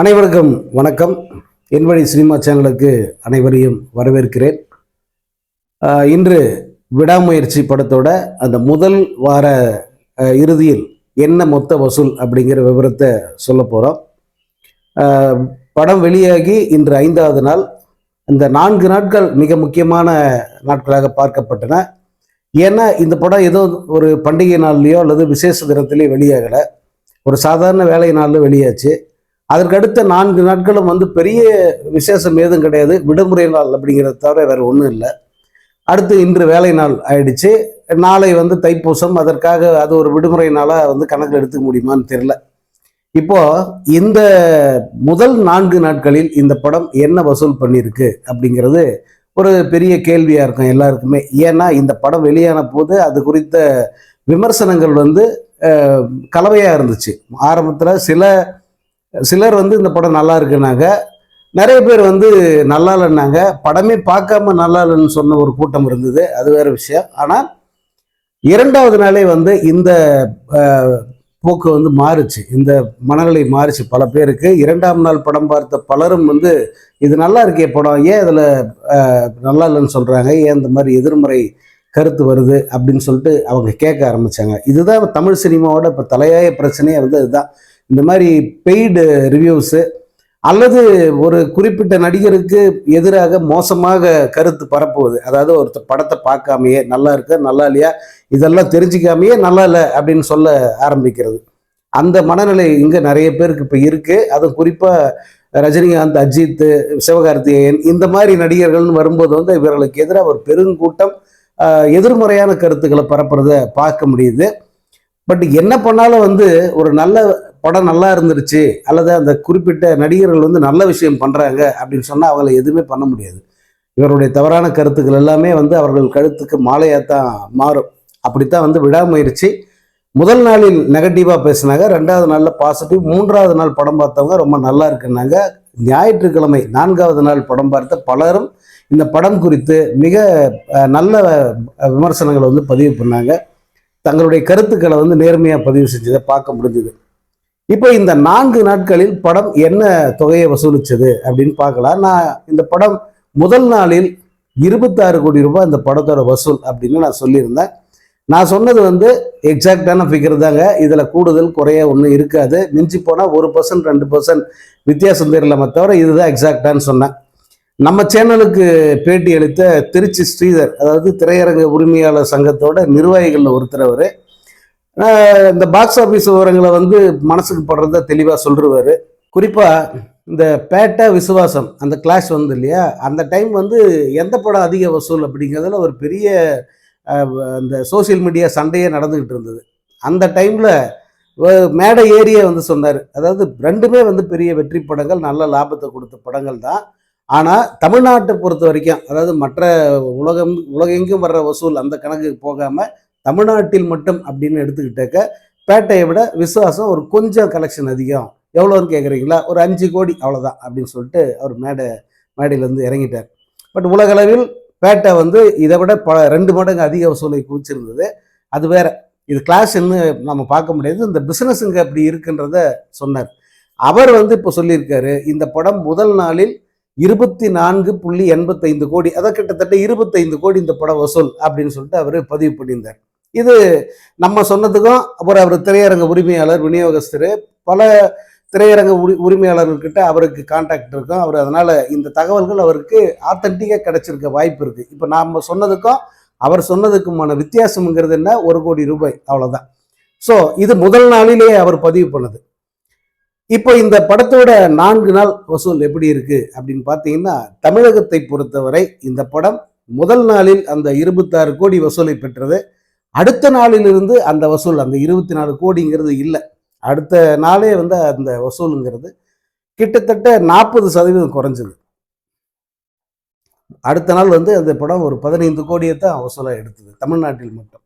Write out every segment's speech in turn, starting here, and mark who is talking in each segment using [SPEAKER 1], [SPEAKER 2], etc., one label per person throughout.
[SPEAKER 1] அனைவருக்கும் வணக்கம். என் வழி சினிமா சேனலுக்கு அனைவரையும் வரவேற்கிறேன். இன்று விடாமுயற்சி படத்தோட அந்த முதல் வார இறுதியில் என்ன மொத்த வசூல் அப்படிங்கிற விவரத்தை சொல்ல போகிறோம் படம் வெளியாகி இன்று ஐந்தாவது நாள். இந்த நான்கு நாட்கள் மிக முக்கியமான நாட்களாக பார்க்கப்பட்டன. ஏன்னா இந்த படம் ஏதோ ஒரு பண்டிகை நாள்லையோ அல்லது விசேஷ தினத்திலேயோ வெளியாகலை. ஒரு சாதாரண வேலை நாளில் வெளியாச்சு. அதற்கு அடுத்த நான்கு நாட்களும் வந்து பெரிய விசேஷம் ஏதும் கிடையாது. விடுமுறை நாள் அப்படிங்கிறத தவிர வேறு ஒன்றும் இல்லை. அடுத்து இன்று வேலை நாள் ஆயிடுச்சு. நாளை வந்து தைப்பூசம். அதற்காக அது ஒரு விடுமுறை நாளாக வந்து கணக்கில் எடுத்துக்க முடியுமான்னு தெரில இப்போ இந்த முதல் நான்கு நாட்களில் இந்த படம் என்ன வசூல் பண்ணியிருக்கு அப்படிங்கிறது ஒரு பெரிய கேள்வியாக இருக்கும் எல்லாருக்குமே. ஏன்னா இந்த படம் வெளியான போது அது குறித்த விமர்சனங்கள் வந்து கலவையாக இருந்துச்சு. ஆரம்பத்தில் சில சிலர் வந்து இந்த படம் நல்லா இருக்குனாங்க நிறைய பேர் வந்து நல்லா இல்லைன்னாங்க. படமே பார்க்காம நல்லா இல்லைன்னு சொன்ன ஒரு கூட்டம் இருந்தது. அது வேற விஷயம். ஆனால் இரண்டாவது நாளே வந்து இந்த போக்கு வந்து மாறுச்சு. இந்த மனநிலை மாறுச்சு பல பேருக்கு. இரண்டாம் நாள் படம் பார்த்த பலரும் வந்து இது நல்லா இருக்கே படம். ஏன் இதில் நல்லா இல்லைன்னு சொல்கிறாங்க ஏன் இந்த மாதிரி எதிர்மறை கருத்து வருது? அப்படின்னு சொல்லிட்டு அவங்க கேட்க ஆரம்பித்தாங்க இதுதான் தமிழ் சினிமாவோட இப்போ தலையாய பிரச்சனையே வந்து இதுதான் இந்த மாதிரி பெய்டு ரிவ்யூஸு அல்லது ஒரு குறிப்பிட்ட நடிகருக்கு எதிராக மோசமாக கருத்து பரப்புவது. அதாவது ஒரு படத்தை பார்க்காமையே நல்லா இருக்கு நல்லா இல்லையா இதெல்லாம் தெரிஞ்சுக்காமையே நல்லா இல்லை அப்படின்னு சொல்ல ஆரம்பிக்கிறது. அந்த மனநிலை இங்கே நிறைய பேருக்கு இப்போ இருக்குது அதுவும் குறிப்பாக ரஜினிகாந்த் அஜித் சிவகார்த்திகேயன் இந்த மாதிரி நடிகர்கள்னு வரும்போது வந்து இவர்களுக்கு எதிராக ஒரு பெருங்கூட்டம் எதிர்மறையான கருத்துக்களை பரப்புறத பார்க்க முடியுது. பட் என்ன பண்ணாலும் வந்து ஒரு நல்ல படம் நல்லா இருந்துருச்சு அல்லது அந்த குறிப்பிட்ட நடிகர்கள் வந்து நல்ல விஷயம் பண்ணுறாங்க அப்படின்னு சொன்னால் அவங்கள எதுவுமே பண்ண முடியாது. இவருடைய தவறான கருத்துக்கள் எல்லாமே வந்து அவர்கள் கழுத்துக்கு மாலையாக தான் மாறும். அப்படித்தான் வந்து விடாமுயற்சி. முதல் நாளில் நெகட்டிவாக பேசினாங்க ரெண்டாவது நாளில் பாசிட்டிவ் மூன்றாவது நாள் படம் பார்த்தவங்க ரொம்ப நல்லா இருக்குன்னாங்க. ஞாயிற்றுக்கிழமை நான்காவது நாள் படம் பார்த்த பலரும் இந்த படம் குறித்து மிக நல்ல விமர்சனங்களை வந்து பதிவு பண்ணாங்க. தங்களுடைய கருத்துக்களை வந்து நேர்மையாக பதிவு செஞ்சதை பார்க்க முடிஞ்சுது. இப்போ இந்த நான்கு நாட்களில் படம் என்ன தொகையை வசூலிச்சது அப்படின்னு பார்க்கலாம். நான் இந்த படம் முதல் நாளில் இருபத்தாறு கோடி ரூபாய் இந்த படத்தோட வசூல் அப்படின்னு நான் சொல்லியிருந்தேன். நான் சொன்னது வந்து எக்ஸாக்டான ஃபிகர் தாங்க. இதில் கூடுதல் குறைய ஒன்றும் இருக்காது. மிஞ்சி போனால் ஒரு பர்சன்ட் ரெண்டு பர்சன்ட் வித்தியாசம் தெரியல தவிர இதுதான் எக்ஸாக்டான்னு சொன்னேன். நம்ம சேனலுக்கு பேட்டி அளித்த திருச்சி ஸ்ரீதர் அதாவது திரையரங்க உரிமையாளர் சங்கத்தோட நிர்வாகிகளில் ஒருத்தர் அவர். இந்த பாக்ஸ் ஆஃபீஸ் விவரங்களை வந்து மனசுக்கு படுறத தெளிவாக சொல்லிருவார் குறிப்பாக இந்த பேட்டை விசுவாசம் அந்த கிளாஷ் வந்து இல்லையா? அந்த டைம் வந்து எந்த படம் அதிக வசூல் அப்படிங்கிறதுல ஒரு பெரிய இந்த சோஷியல் மீடியா சண்டையே நடந்துக்கிட்டு இருந்தது. அந்த டைமில் மேடை ஏரியே வந்து சொன்னார். அதாவது ரெண்டுமே வந்து பெரிய வெற்றி படங்கள் நல்ல லாபத்தை கொடுத்த படங்கள் தான். ஆனால் தமிழ்நாட்டை பொறுத்த வரைக்கும் அதாவது மற்ற உலகம் உலகெங்கும் வர்ற வசூல் அந்த கணக்குக்கு போகாமல் தமிழ்நாட்டில் மட்டும் அப்படின்னு எடுத்துக்கிட்டாக்க பேட்டையை விட விசுவாசம் ஒரு கொஞ்சம் கலெக்ஷன் அதிகம். எவ்வளோன்னு கேட்குறீங்களா ஒரு அஞ்சு கோடி அவ்வளோதான் அப்படின்னு சொல்லிட்டு அவர் மேடை மேடையிலேருந்து இறங்கிட்டார். பட் உலகளவில் பேட்டை வந்து இதை விட பல ரெண்டு மடங்கு அதிக வசூலை குவிச்சிருந்தது. அது வேற. இது கிளாஸ்ன்னு நம்ம பார்க்க முடியாது. இந்த பிஸ்னஸ் இங்கே அப்படி இருக்குன்றத சொன்னார். அவர் வந்து இப்போ சொல்லியிருக்காரு இந்த படம் முதல் நாளில் இருபத்தி நான்கு புள்ளி எண்பத்தைந்து கோடி அதான் கிட்டத்தட்ட இருபத்தைந்து கோடி இந்த படம் வசூல் அப்படின்னு சொல்லிட்டு அவர் பதிவு பண்ணியிருந்தார். இது நம்ம சொன்னதுக்கும் அப்புறம் அவர் திரையரங்க உரிமையாளர் விநியோகஸ்தர் பல திரையரங்க உரி உரிமையாளர்கிட்ட அவருக்கு கான்டாக்ட் இருக்கும். அவர் அதனால் இந்த தகவல்கள் அவருக்கு ஆத்தன்டிக்காக கிடைச்சிருக்க வாய்ப்பு இருக்குது இப்போ நாம் சொன்னதுக்கும் அவர் சொன்னதுக்குமான வித்தியாசம்ங்கிறது என்ன? ஒரு கோடி ரூபாய் அவ்வளோதான் ஸோ இது முதல் நாளிலேயே அவர் பதிவு பண்ணது. இப்போ இந்த படத்தோட நான்கு நாள் வசூல் எப்படி இருக்கு அப்படின்னு பார்த்தீங்கன்னா தமிழகத்தை பொறுத்தவரை இந்த படம் முதல் நாளில் அந்த இருபத்தாறு கோடி வசூலை பெற்றது. அடுத்த நாளிலிருந்து அந்த வசூல் அந்த இருபத்தி நாலு கோடிங்கிறது இல்லை. அடுத்த நாளே வந்து அந்த வசூலுங்கிறது கிட்டத்தட்ட நாற்பது சதவீதம் குறைஞ்சது. அடுத்த நாள் வந்து அந்த படம் ஒரு பதினைந்து கோடியை தான் வசூலாக எடுத்தது தமிழ்நாட்டில் மட்டும்.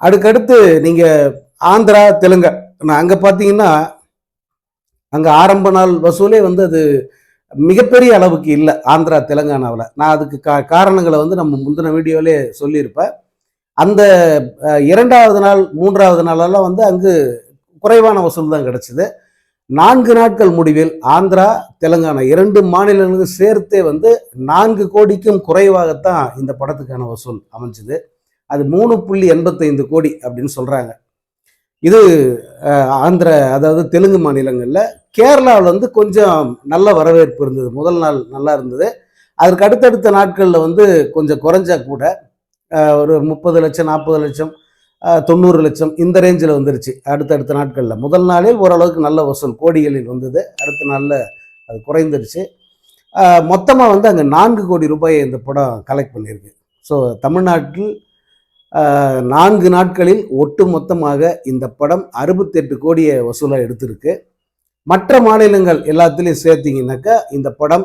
[SPEAKER 1] அதுக்கடுத்து நீங்கள் ஆந்திரா தெலுங்கா அங்கே பார்த்தீங்கன்னா அங்கே ஆரம்ப நாள் வசூலே வந்து அது மிகப்பெரிய அளவுக்கு இல்லை ஆந்திரா தெலுங்கானாவில். நான் அதுக்கு கா காரணங்களை வந்து நம்ம முந்தின வீடியோவிலே சொல்லியிருப்பேன். அந்த இரண்டாவது நாள் மூன்றாவது நாளெல்லாம் வந்து அங்கு குறைவான வசூல் தான் கிடச்சிது. நான்கு நாட்கள் முடிவில் ஆந்திரா தெலுங்கானா இரண்டு மாநிலங்களும் சேர்த்தே வந்து நான்கு கோடிக்கும் குறைவாகத்தான் இந்த படத்துக்கான வசூல் அமைஞ்சுது. அது மூணு புள்ளி எண்பத்தைந்து கோடி அப்படின்னு சொல்கிறாங்க இது ஆந்திர அதாவது தெலுங்கு மாநிலங்களில் கேரளாவில் வந்து கொஞ்சம் நல்ல வரவேற்பு இருந்தது. முதல் நாள் நல்லா இருந்தது. அதற்கு அடுத்தடுத்த நாட்களில் வந்து கொஞ்சம் குறைஞ்சா கூட ஒரு முப்பது லட்சம் நாற்பது லட்சம் தொண்ணூறு லட்சம் இந்த ரேஞ்சில் வந்துருச்சு அடுத்தடுத்த நாட்களில். முதல் நாளில் ஓரளவுக்கு நல்ல வசூல் கோடிகளில் வந்தது. அடுத்த நாளில் அது குறைந்துருச்சு. மொத்தமாக வந்து அங்கே நான்கு கோடி ரூபாயை இந்த படம் கலெக்ட் பண்ணியிருக்கு. ஸோ தமிழ்நாட்டில் நான்கு நாட்களில் ஒட்டு மொத்தமாக இந்த படம் அறுபத்தெட்டு கோடியை வசூலாக எடுத்திருக்கு. மற்ற மாநிலங்கள் எல்லாத்துலேயும் சேர்த்திங்கனாக்கா இந்த படம்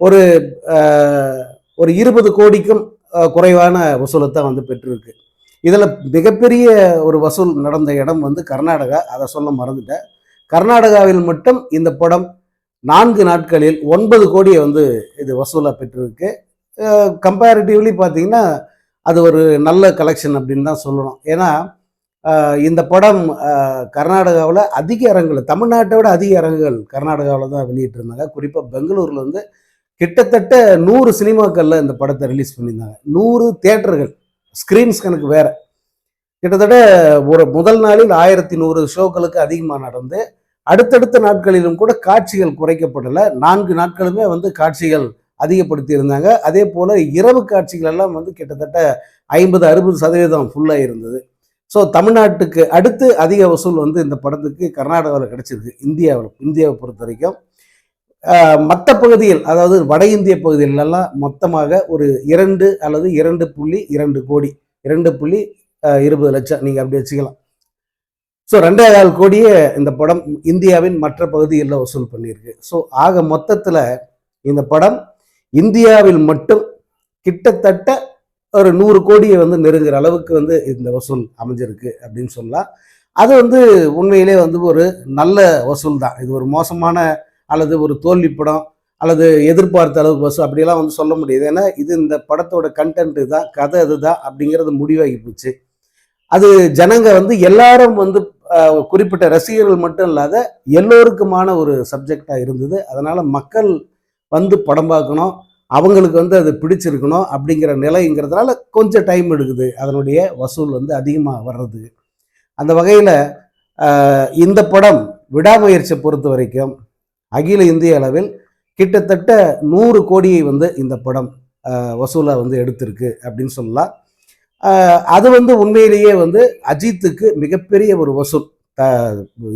[SPEAKER 1] ஒரு ஒரு இருபது கோடிக்கும் குறைவான வசூலை தான் வந்து பெற்றிருக்கு. இதில் மிகப்பெரிய ஒரு வசூல் நடந்த இடம் வந்து கர்நாடகா. அதை சொல்ல மறந்துட்டேன். கர்நாடகாவில் மட்டும் இந்த படம் நான்கு நாட்களில் ஒன்பது கோடியை வந்து இது வசூலாக பெற்றிருக்கு. கம்பேரிட்டிவ்லி பார்த்தீங்கன்னா அது ஒரு நல்ல கலெக்ஷன் அப்படின்னு தான் சொல்லணும். ஏன்னா இந்த படம் கர்நாடகாவில் அதிக அரங்குகள் தமிழ்நாட்டை விட அதிக அரங்குகள் கர்நாடகாவில் தான் வெளியிட்டிருந்தாங்க. குறிப்பாக பெங்களூரில் வந்து கிட்டத்தட்ட நூறு சினிமாக்களில் இந்த படத்தை ரிலீஸ் பண்ணியிருந்தாங்க. நூறு தேட்டர்கள் ஸ்க்ரீன்ஸ் கணக்கு வேறு. கிட்டத்தட்ட ஒரு முதல் நாளில் ஆயிரத்தி நூறு ஷோக்களுக்கு அதிகமாக நடந்து அடுத்தடுத்த நாட்களிலும் கூட காட்சிகள் குறைக்கப்படலை. நான்கு நாட்களுமே வந்து காட்சிகள் அதிகப்படுத்தி இருந்தாங்க அதே போல் இரவு காட்சிகள் எல்லாம் வந்து கிட்டத்தட்ட ஐம்பது அறுபது சதவீதம் ஃபுல்லாக இருந்தது. ஸோ தமிழ்நாட்டுக்கு அடுத்து அதிக வசூல் வந்து இந்த படத்துக்கு கர்நாடகாவில் கிடைச்சிருக்கு. இந்தியாவில் இந்தியாவை பொறுத்த வரைக்கும். மற்ற பகுதியில் அதாவது வட இந்திய பகுதிகளெல்லாம் மொத்தமாக ஒரு இரண்டு அல்லது இரண்டு புள்ளி இரண்டு கோடி இரண்டு புள்ளி இருபது லட்சம் நீங்கள் அப்படி வச்சுக்கலாம். ஸோ ரெண்டே கால் கோடியே இந்த படம் இந்தியாவின் மற்ற பகுதிகளில் வசூல் பண்ணியிருக்கு. ஸோ ஆக மொத்தத்தில் இந்த படம் இந்தியாவில் மட்டும் கிட்டத்தட்ட ஒரு நூறு கோடியை வந்து நெருங்குற அளவுக்கு வந்து இந்த வசூல் அமைஞ்சிருக்கு அப்படின்னு சொல்லலாம். அது வந்து உண்மையிலே வந்து ஒரு நல்ல வசூல் தான். இது ஒரு மோசமான அல்லது ஒரு தோல்வி படம் அல்லது எதிர்பார்த்த அளவுக்கு வசூல் அப்படியெல்லாம் வந்து சொல்ல முடியாது. ஏன்னா இது இந்த படத்தோட கண்டென்ட் தான் கதை அதுதான் அப்படிங்கிறது முடிவாகி போச்சு. அது ஜனங்க வந்து எல்லாரும் வந்து குறிப்பிட்ட ரசிகர்கள் மட்டும் இல்லாத எல்லோருக்குமான ஒரு சப்ஜெக்டாக இருந்தது. அதனால் மக்கள் வந்து படம் பார்க்கணும். அவங்களுக்கு வந்து அது பிடிச்சிருக்கணும் அப்படிங்கிற நிலைங்கிறதுனால கொஞ்சம் டைம் எடுக்குது. அதனுடைய வசூல் வந்து அதிகமாக வர்றது. அந்த வகையில் இந்த படம் விடாமுயற்சியை பொறுத்த வரைக்கும் அகில இந்திய அளவில் கிட்டத்தட்ட நூறு கோடியை வந்து இந்த படம் வசூலாக வந்து எடுத்திருக்கு அப்படின்னு சொல்லலாம். அது வந்து உண்மையிலேயே வந்து அஜித்துக்கு மிகப்பெரிய ஒரு வசூல்.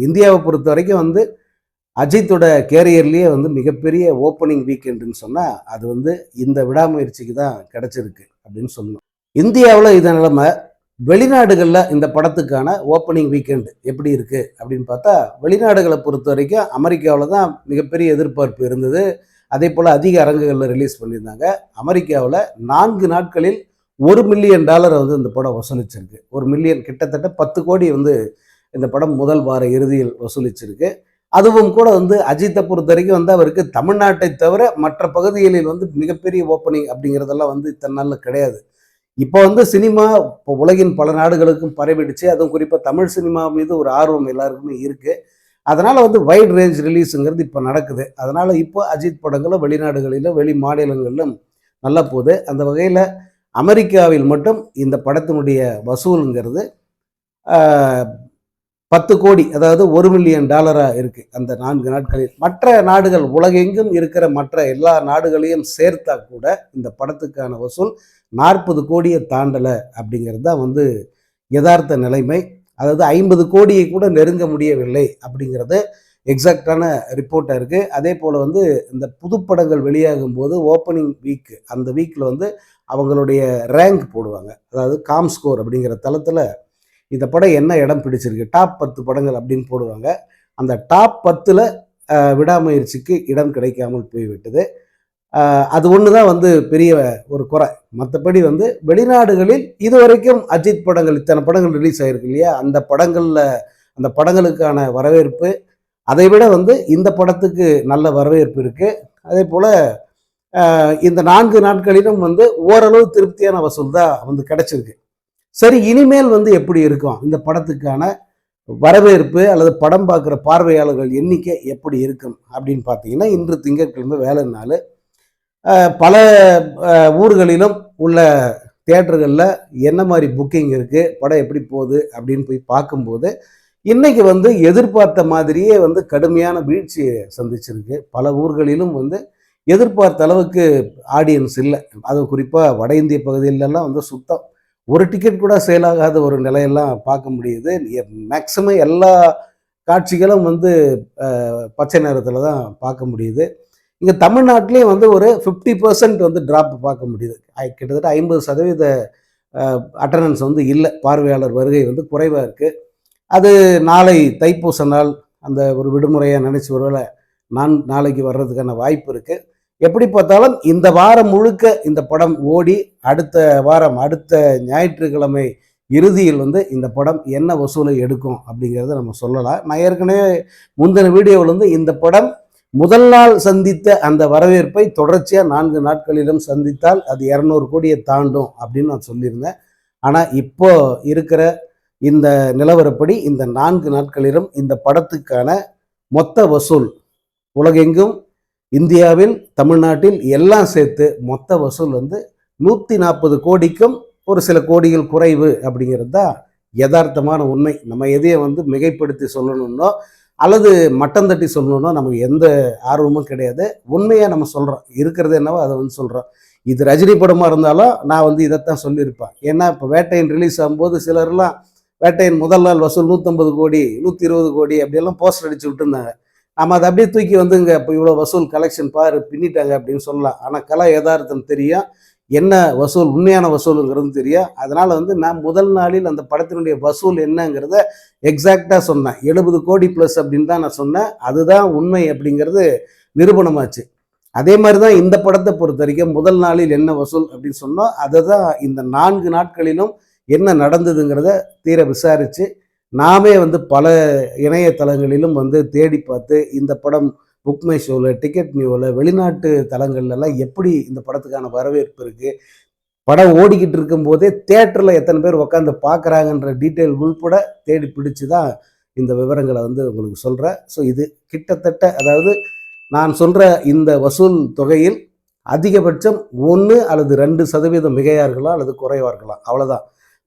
[SPEAKER 1] இந்தியாவை பொறுத்த வரைக்கும் வந்து அஜித்தோட கேரியர்லேயே வந்து மிகப்பெரிய ஓப்பனிங் வீக்கெண்டுன்னு சொன்னால் அது வந்து இந்த விடாமுயற்சிக்கு தான் கிடச்சிருக்கு அப்படின்னு சொல்லணும். இந்தியாவில் இது நிலமை வெளிநாடுகளில் இந்த படத்துக்கான ஓப்பனிங் வீக்கெண்டு எப்படி இருக்குது அப்படின்னு பார்த்தா வெளிநாடுகளை பொறுத்த வரைக்கும் அமெரிக்காவில் தான் மிகப்பெரிய எதிர்பார்ப்பு இருந்தது. அதே போல் அதிக அரங்குகளில் ரிலீஸ் பண்ணியிருந்தாங்க. அமெரிக்காவில் நான்கு நாட்களில் ஒரு மில்லியன் டாலரை வந்து இந்த படம் வசூலிச்சிருக்கு. ஒரு மில்லியன் கிட்டத்தட்ட பத்து கோடி வந்து இந்த படம் முதல் வார இறுதியில் வசூலிச்சிருக்கு. அதுவும் கூட வந்து அஜித்தை பொறுத்த வரைக்கும் வந்து அவருக்கு தமிழ்நாட்டை தவிர மற்ற பகுதிகளில் வந்து மிகப்பெரிய ஓப்பனிங் அப்படிங்கிறதெல்லாம் வந்து இத்தனை நாளில் கிடையாது. இப்போ வந்து சினிமா இப்போ உலகின் பல நாடுகளுக்கும் பரவிடுச்சு. அதுவும் குறிப்பாக தமிழ் சினிமா மீது ஒரு ஆர்வம் எல்லாருக்குமே இருக்குது அதனால் வந்து வைட் ரேஞ்ச் ரிலீஸுங்கிறது இப்போ நடக்குது. அதனால் இப்போ அஜித் படங்களும் வெளிநாடுகளிலும் வெளி மாநிலங்களிலும் நல்லா போகுது. அந்த வகையில் அமெரிக்காவில் மட்டும் இந்த படத்தினுடைய வசூலுங்கிறது பத்து கோடி அதாவது ஒரு மில்லியன் டாலராக இருக்குது அந்த நான்கு நாட்களில். மற்ற நாடுகள் உலகெங்கும் இருக்கிற மற்ற எல்லா நாடுகளையும் சேர்த்தா கூட இந்த படத்துக்கான வசூல் நாற்பது கோடியை தாண்டலை அப்படிங்கிறது தான் வந்து யதார்த்த நிலைமை. அதாவது ஐம்பது கோடியை கூட நெருங்க முடியவில்லை அப்படிங்கிறது எக்ஸாக்டான ரிப்போர்ட்டாக இருக்குது அதே போல் வந்து இந்த புதுப்படங்கள் வெளியாகும் போது ஓப்பனிங் வீக் அந்த வீக்கில் வந்து அவங்களுடைய ரேங்க் போடுவாங்க. அதாவது காம் ஸ்கோர் அப்படிங்கிற தளத்தில் இந்த படம் என்ன இடம் பிடிச்சிருக்கு? டாப் பத்து படங்கள் அப்படின்னு போடுவாங்க. அந்த டாப் பத்தில் விடாமுயற்சிக்கு இடம் கிடைக்காமல் போய்விட்டது. அது ஒன்று தான் வந்து பெரிய ஒரு குறை. மற்றபடி வந்து வெளிநாடுகளில் இதுவரைக்கும் அஜித் படங்கள் இத்தனை படங்கள் ரிலீஸ் ஆகிருக்கு இல்லையா? அந்த படங்களில் அந்த படங்களுக்கான வரவேற்பு அதை விட வந்து இந்த படத்துக்கு நல்ல வரவேற்பு இருக்குது அதே போல் இந்த நான்கு நாட்களிலும் வந்து ஓரளவு திருப்தியான வசூல் தான் வந்து கிடச்சிருக்கு. சரி இனிமேல் வந்து எப்படி இருக்கும்? இந்த படத்துக்கான வரவேற்பு அல்லது படம் பார்க்குற பார்வையாளர்கள் எண்ணிக்கை எப்படி இருக்கும்? அப்படின்னு பார்த்தீங்கன்னா இன்று திங்கட்கிழமை வேலை நாள். பல ஊர்களிலும் உள்ள தேட்டர்களில் என்ன மாதிரி புக்கிங் இருக்குது படம் எப்படி போகுது? அப்படின்னு போய் பார்க்கும்போது இன்னைக்கு வந்து எதிர்பார்த்த மாதிரியே வந்து கடுமையான வீழ்ச்சியை சந்திச்சிருக்கு. பல ஊர்களிலும் வந்து எதிர்பார்த்த அளவுக்கு ஆடியன்ஸ் இல்லை. அது குறிப்பாக வட இந்திய பகுதியிலலாம் வந்து சுத்தம் ஒரு டிக்கெட் கூட சேல் ஆகாத ஒரு நிலையெல்லாம் பார்க்க முடியுது. மேக்சிமம் எல்லா காட்சிகளும் வந்து பச்சை நேரத்தில் தான் பார்க்க முடியுது. இங்கே தமிழ்நாட்டிலையும் வந்து ஒரு ஃபிஃப்டி பர்சன்ட் வந்து ட்ராப் பார்க்க முடியுது. கிட்டத்தட்ட ஐம்பது சதவீத அட்டண்டன்ஸ் வந்து இல்லை. பார்வையாளர் வருகை வந்து குறைவாக இருக்குது அது நாளை தைப்பூச நாள். அந்த ஒரு விடுமுறையாக நினச்சி ஒருவேளை நான் நாளைக்கு வர்றதுக்கான வாய்ப்பு இருக்குது எப்படி பார்த்தாலும் இந்த வாரம் முழுக்க இந்த படம் ஓடி அடுத்த வாரம் அடுத்த ஞாயிற்றுக்கிழமை இறுதியில் வந்து இந்த படம் என்ன வசூலை எடுக்கும் அப்படிங்கிறத நம்ம சொல்லலாம். நான் ஏற்கனவே முந்தின வீடியோவில் வந்து இந்த படம் முதல் நாள் சந்தித்த அந்த வரவேற்பை தொடர்ச்சியாக நான்கு நாட்களிலும் சந்தித்தால் அது இரநூறு கோடியை தாண்டும் அப்படின்னு நான் சொல்லியிருந்தேன். ஆனால் இப்போ இருக்கிற இந்த நிலவரப்படி இந்த நான்கு நாட்களிலும் இந்த படத்துக்கான மொத்த வசூல் உலகெங்கும் இந்தியாவில் தமிழ்நாட்டில் எல்லாம் சேர்த்து மொத்த வசூல் வந்து நூற்றி நாற்பது கோடிக்கும் ஒரு சில கோடிகள் குறைவு அப்படிங்கிறது தான் யதார்த்தமான உண்மை. நம்ம எதையை வந்து மிகைப்படுத்தி சொல்லணும்னோ அல்லது மட்டம் தட்டி சொல்லணும்னோ நமக்கு எந்த ஆர்வமும் கிடையாது. உண்மையாக நம்ம சொல்கிறோம் இருக்கிறது என்னவோ அதை வந்து சொல்கிறோம் இது ரஜினி படமாக இருந்தாலும் நான் வந்து இதைத்தான் சொல்லியிருப்பேன். ஏன்னா இப்போ வேட்டையன் ரிலீஸ் ஆகும்போது சிலர்லாம் வேட்டையின் முதல் நாள் வசூல் நூற்றம்பது கோடி நூற்றி இருபது கோடி அப்படியெல்லாம் போஸ்டர் அடிச்சு விட்டுருந்தாங்க. நம்ம அதை அப்படியே தூக்கி வந்து இங்கே இப்போ இவ்வளோ வசூல் கலெக்ஷன் பாரு பின்னிட்டாங்க அப்படின்னு சொல்லலாம். ஆனால் கலா யதார்த்தம் தெரியும் என்ன வசூல் உண்மையான வசூலுங்கிறது தெரியும் அதனால் வந்து நான் முதல் நாளில் அந்த படத்தினுடைய வசூல் என்னங்கிறத எக்ஸாக்டாக சொன்னேன். எழுபது கோடி ப்ளஸ் அப்படின்னு தான் நான் சொன்னேன். அதுதான் உண்மை அப்படிங்கிறது நிரூபணமாச்சு. அதே மாதிரி தான் இந்த படத்தை பொறுத்த வரைக்கும் முதல் நாளில் என்ன வசூல் அப்படின்னு சொன்னோம். அதை தான் இந்த நான்கு நாட்களிலும் என்ன நடந்ததுங்கிறத தீர விசாரித்து நாமே வந்து பல இணையதளங்களிலும் வந்து தேடி பார்த்து இந்த படம் புக் மை ஷோவில் டிக்கெட் நியூவில் வெளிநாட்டு தளங்கள்லாம் எப்படி இந்த படத்துக்கான வரவேற்பு இருக்குது படம் ஓடிக்கிட்டு இருக்கும்போதே தேட்டரில் எத்தனை பேர் உட்காந்து பார்க்குறாங்கன்ற டீட்டெயில் உள்பட தேடி பிடிச்சு தான் இந்த விவரங்களை வந்து உங்களுக்கு சொல்கிறேன் ஸோ இது கிட்டத்தட்ட அதாவது நான் சொல்கிற இந்த வசூல் தொகையில் அதிகபட்சம் ஒன்று அல்லது ரெண்டு சதவீதம் மிகையாக இருக்கலாம் அல்லது குறைவாக இருக்கலாம். அவ்வளோதான்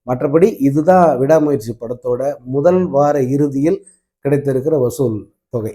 [SPEAKER 1] மற்றபடி இதுதான் விடாமுயற்சி படத்தோட முதல் வார இறுதியில் கிடைத்திருக்கிற வசூல் தொகை.